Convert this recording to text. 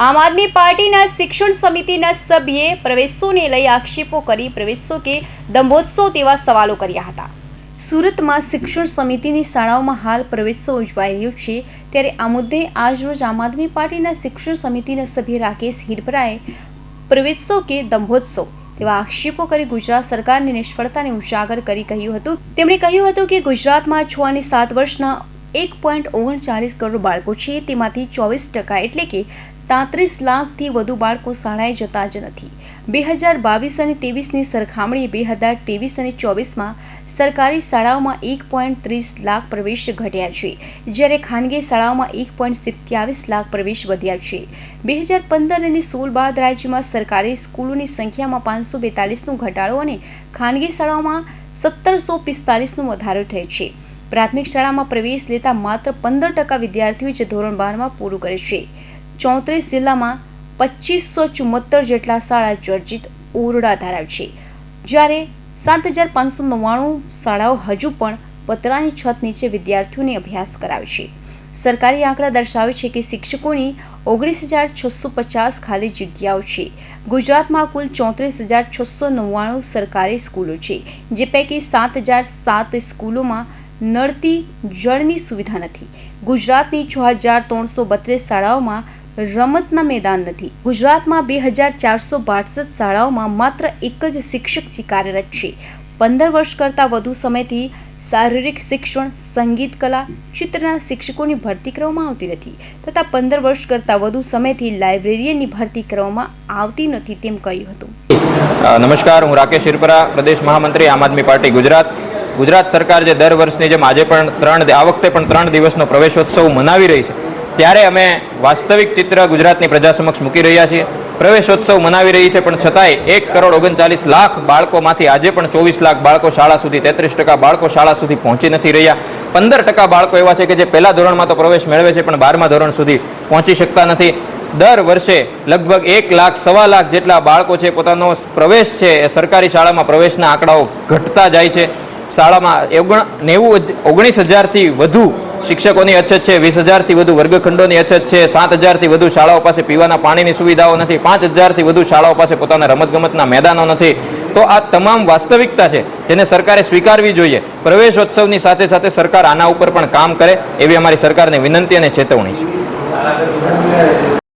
આમ આદમી પાર્ટીના શિક્ષણ સમિતિના સભ્યે પ્રવેશોને લઈ આક્ષેપો કરી પ્રવેશો કે દંભોત્સવ તેવા સવાલો કર્યા હતા. સુરતમાં શિક્ષણ સમિતિની શાળાઓમાં હાલ પ્રવેશો ઉજવાઈ રહ્યો છે. ત્યારે આ મુદ્દે આજરોજ આમ આદમી પાર્ટીના શિક્ષણ સમિતિના સભ્ય રાકેશ હિરપરાએ પ્રવેશો કે દંભોત્સવ તેવા આક્ષેપો કરી ગુજરાત સરકારની નિષ્ફળતાને ઉજાગર કરી કહ્યું હતું. તેમણે કહ્યું હતું કે ગુજરાતમાં છ અને સાત વર્ષના એક પોઈન્ટ ઓગણચાળીસ કરોડ બાળકો છે. તેમાંથી ચોવીસ ટકા એટલે કે તાંત્રીસ લાખથી વધુ બાળકો શાળાએ જતા જ નથી. બે હજાર બાવીસ અને ત્રેવીસની સરખામણીએ બે હજાર ત્રેવીસ અને ચોવીસમાં સરકારી શાળાઓમાં એક પોઈન્ટ ત્રીસ લાખ પ્રવેશ ઘટ્યા છે, જ્યારે ખાનગી શાળાઓમાં એક પોઈન્ટ સિત્યાવીસ લાખ પ્રવેશ વધ્યા છે. બે હજાર પંદર અને સોળ બાદ રાજ્યમાં સરકારી સ્કૂલોની સંખ્યામાં પાંચસો બેતાલીસનો ઘટાડો અને ખાનગી શાળાઓમાં સત્તરસો પિસ્તાલીસનો વધારો થયો છે. પ્રાથમિક શાળામાં પ્રવેશ લેતા માત્ર પંદર ટકા વિદ્યાર્થીઓ જ ધોરણ બારમાં પૂરું કરે છે. ચોત્રીસ જિલ્લામાં પચીસો ચુમ્મોતેર જેટલા શાળા ચર્ચિત ઓરડા ધરાવે છે. જ્યારે સાત હજાર પાંચસો નવ્વાણું શાળાઓ હજુ પણ પતરાની છત નીચે વિદ્યાર્થીઓને અભ્યાસ કરાવે છે. સરકારી આંકડા દર્શાવે છે કે શિક્ષકોની ઓગણીસ હજાર છસો પચાસ ખાલી જગ્યાઓ છે. ગુજરાતમાં કુલ ચોત્રીસ હજાર છસો નવ્વાણું સરકારી સ્કૂલો છે, જે પૈકી સાત હજાર સાત સ્કૂલોમાં નળતી જળની સુવિધા નથી. ગુજરાતની છ હજાર ત્રણસો બત્રીસ શાળાઓમાં રમતના મેદાન નથી. ગુજરાતમાં બે હજાર ચારસો બાસઠ શાળાઓમાં માત્ર એક જ શિક્ષક કાર્યરત છે. પંદર વર્ષ કરતાં વધુ સમયથી શારીરિક શિક્ષણ, સંગીત કલા, ચિત્રના શિક્ષકોની ભરતી કરવામાં આવતી નથી તથા પંદર વર્ષ કરતાં વધુ સમયથી લાઇબ્રેરિયનની ભરતી કરવામાં આવતી નથી તેમ કહ્યું હતું. નમસ્કાર. હું રાકેશ શિરપરા પ્રદેશ મહામંત્રી, આમ આદમી પાર્ટી, ગુજરાત. ગુજરાત સરકાર જે દર વર્ષની જેમ આજે પણ ત્રણ આ વખતે પણ ત્રણ દિવસનો પ્રવેશોત્સવ મનાવી રહી છે. ત્યારે અમે વાસ્તવિક ચિત્ર ગુજરાતની પ્રજા સમક્ષ મૂકી રહ્યા છીએ. પ્રવેશોત્સવ મનાવી રહી છે, પણ છતાંય એક કરોડ ઓગણચાલીસ લાખ બાળકોમાંથી આજે પણ ચોવીસ લાખ બાળકો શાળા સુધી, તેત્રીસ ટકા બાળકો શાળા સુધી પહોંચી નથી રહ્યા. પંદર ટકા બાળકો એવા છે કે જે પહેલા ધોરણમાં તો પ્રવેશ મેળવે છે, પણ બારમા ધોરણ સુધી પહોંચી શકતા નથી. દર વર્ષે લગભગ એક લાખ, સવા લાખ જેટલા બાળકો છે, પોતાનો પ્રવેશ છે, એ સરકારી શાળામાં પ્રવેશના આંકડાઓ ઘટતા જાય છે. શાળામાં નેવું ઓગણીસ હજારથી વધુ શિક્ષકોની અછત છે, વીસ હજારથી વધુ વર્ગખંડોની અછત છે, સાત હજારથી વધુ શાળાઓ પાસે પીવાના પાણીની સુવિધાઓ નથી, પાંચ હજારથી વધુ શાળાઓ પાસે પોતાના રમતગમતના મેદાનો નથી. તો આ તમામ વાસ્તવિકતા છે, જેને સરકારે સ્વીકારવી જોઈએ. પ્રવેશોત્સવની સાથે સાથે સરકાર આના ઉપર પણ કામ કરે, એવી અમારી સરકારને વિનંતી અને ચેતવણી છે.